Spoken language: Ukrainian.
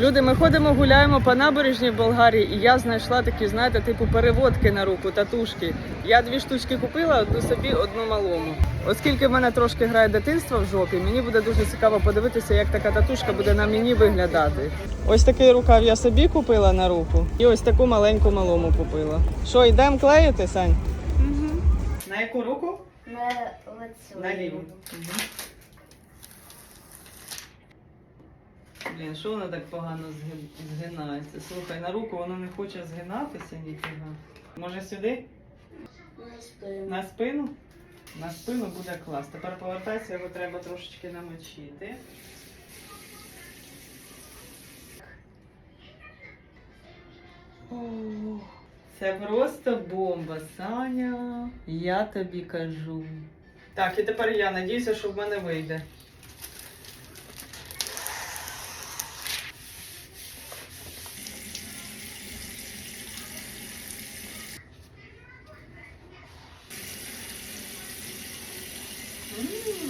Люди, ми ходимо, гуляємо по набережні в Болгарії, і я знайшла такі, знаєте, типу переводки на руку, татушки. Я дві штучки купила, одну собі, одну малому. Оскільки в мене трошки грає дитинство в жопі, мені буде дуже цікаво подивитися, як така татушка буде на мені виглядати. Ось такий рукав я собі купила на руку, і ось таку маленьку малому купила. Що, йдемо клеїти, Сань? Угу. На яку руку? На оцю. На ліву. Блін, що воно так погано згинається? Слухай, на руку воно не хоче згинатися ніфіга. Може сюди? На спину. На спину? На спину буде клас. Тепер повертайся, його треба трошечки намочити. О, Це просто бомба, Саня. Я тобі кажу. Так, і тепер я надіюся, що в мене вийде. Mm.